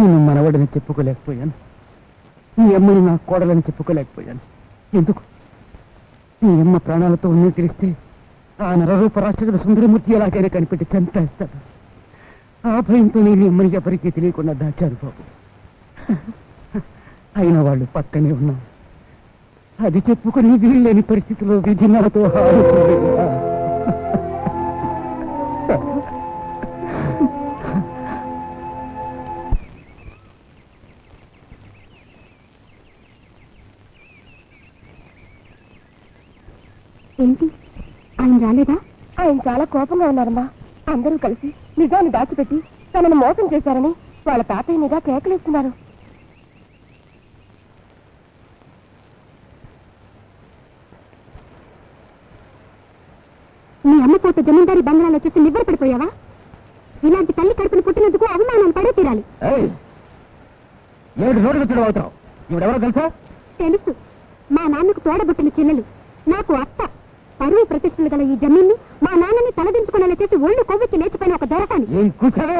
నిన్ను మనవడని చెప్పుకోలేకపోయాను. నీ అమ్మని నా కోడలని చెప్పుకోలేకపోయాను. ఎందుకు? నీ అమ్మ ప్రాణాలతో ఉన్నది తెలిస్తే ఆ నరరూప రాక్షసుడు సుందరమూర్తి ఎలాగైనా కనిపెట్టి చంపేస్తాడు. ఆ భయంతో నేను అమ్మని ఎవరికీ తెలియకుండా దాచాను బాబు. అయిన వాళ్ళు పక్కనే ఉన్నాం అది చెప్పుకొని వీళ్ళని పరిస్థితిలో విధి నాతో ఏంటి? ఆయన రాలేదా? ఆయన చాలా కోపంగా ఉన్నారమ్మా. అందరూ కలిసి నిజాన్ని దాచిపెట్టి తనను మోసం చేశారని వాళ్ళ తాతయ్య మీద కేకలేస్తున్నారు. నీ అమ్మ పోతే జమీందారి బంగ్లాలో చూసి నివ్వర పడిపోయావా? ఇలాంటి తల్లి కడుపును పుట్టినందుకు అవమానాలు పడే తీరాలి. ఏయ్! ఏమిటి నోటికి వచ్చాడు అవుతావు ఇవిడెవరో తెలుసా? తెలుసు. మా నాన్నకు తోడబుట్టిన చెల్లెలు. నాకు అత్త. పరువు ప్రతిష్టలు గల ఈ జమీన్ని మా నాన్నని తలదించుకునేలా చేసి ఒళ్ళు కొవ్వెక్కి లేచిపోయిన ఒక దొరకాని ఏం కూర్చోవే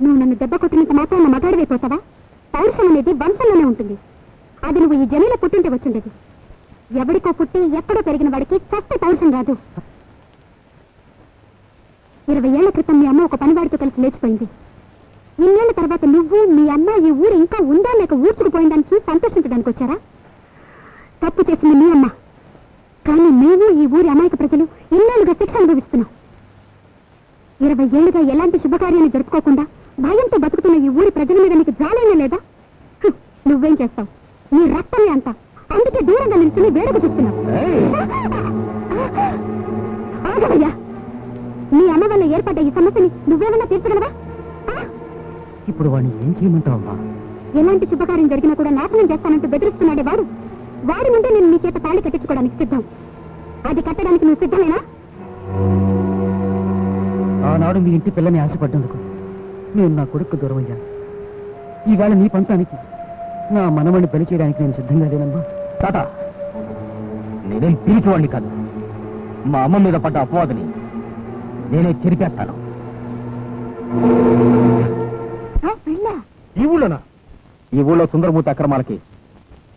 నువ్వు నన్ను దెబ్బ కొట్టినంత మాత్రాన మగాడివైపోతావా? పౌరుషం అనేది వంశంలోనే ఉంటుంది. అది నువ్వు ఈ జమీలో పుట్టింటే వచ్చిండేది. ఎవడికో పుట్టి ఎక్కడో పెరిగిన వాడికి చస్తే పౌరుషం రాదు. ఇరవై ఏళ్ళ క్రితం మీ అమ్మ ఒక పనివాడితో కలిసి లేచిపోయింది. ఇన్నేళ్ళ తర్వాత నువ్వు మీ అమ్మ ఈ ఊరు ఇంకా ఉందా లేక ఊడ్చుకుపోయిందని చూసి సంతోషించడానికి వచ్చారా? తప్పు చేసింది మీ అమ్మ. కానీ మేము ఈ ఊరి అమాయక ప్రజలు ఇన్నేళ్ళుగా శిక్ష అనుభవిస్తున్నాం ఇరవై ఏళ్ళుగా ఎలాంటి శుభకార్యాన్ని జరుపుకోకుండా భయంతో బతుకుతున్న ఈ ఊరి ప్రజల మీద నీకు జాలైనా లేదా? నువ్వేం చేస్తావు? నీ రక్తమే అంతా. అందుకే దూరంగా నిల్చుని వేడుక చూస్తున్నావు. ఆగవయ్యా. నీ అమ్మ వల్ల ఏర్పడ్డ ఈ సమస్యని నువ్వేమన్నా తీర్చగలవా? ఇప్పుడు వాడిని ఏం చేయమంటావమ్మా? ఎలాంటి శుభకార్యం జరిగినా కూడా నాశనం చేస్తానంటూ బెదిరిస్తున్నాడే వాడు. వాడి ముందే నేను నీ చేత తాళి కట్టించుకోవడానికి సిద్ధం. అది కట్టడానికి నువ్వు సిద్ధమేనా? ఆనాడు మీ ఇంటి పిల్లని ఆశపడ్డందుకు నేను నా కొడుకు దూరం అయ్యాను ఈవేళ నీ పంతానికి నా మనవణ్ణి పని చేయడానికి నేను సిద్ధంగా లేనమ్మా. తాత నేనేం పిరికివాడిని కాదు. మా అమ్మ మీద పడ్డ అపవాదని నేనే చెరిపేస్తాను. ఈ ఊళ్ళోనా? ఈ ఊళ్ళో సుందరమూర్తి అక్రమాలకి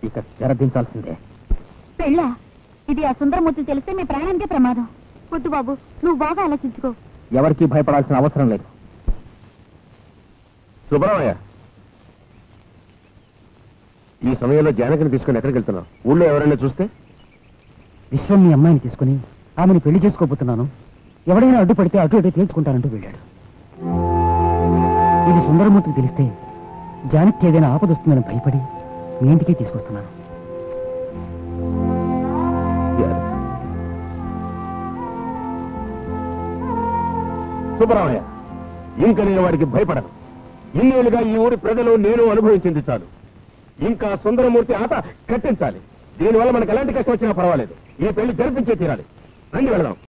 ఇక తెరదించాల్సిందే పెళ్ళా ఇది ఆ సుందరమూర్తి తెలిస్తే మీ ప్రాణానికే ప్రమాదం. వద్దు బాబు నువ్వు బాగా ఆలోచించుకో. ఎవరికీ భయపడాల్సిన అవసరం లేదు. సుబ్రహ్మయ్య ఈ సమయంలో జానకిని తీసుకుని ఎక్కడికి వెళ్తున్నావు? ఊళ్ళో ఎవరైనా చూస్తే? విశ్వం మీ అమ్మాయిని తీసుకుని ఆమెను పెళ్ళి చేసుకోబోతున్నాను. ఎవడైనా అడ్డుపడితే అటు అటు తేల్చుకుంటానంటూ వెళ్ళాడు. సుందరమూర్తికి తెలిస్తే జానకి ఏదైనా ఆపదొస్తుందని భయపడి మీ ఇంటికే తీసుకొస్తున్నాను. సుబ్రహ్మయ్య ఇంకా నేను వాడికి భయపడను. ఇన్నేళ్ళుగా ఈ ఊరి ప్రజలు నేను అనుభవించింది చాలు. ఇంకా సుందరమూర్తి ఆట కట్టించాలి. దీనివల్ల మనకు ఎలాంటి కష్టం వచ్చినా పర్వాలేదు. ఈ పెళ్ళి జరిపించే తీరాలి. రండి వెళదాం.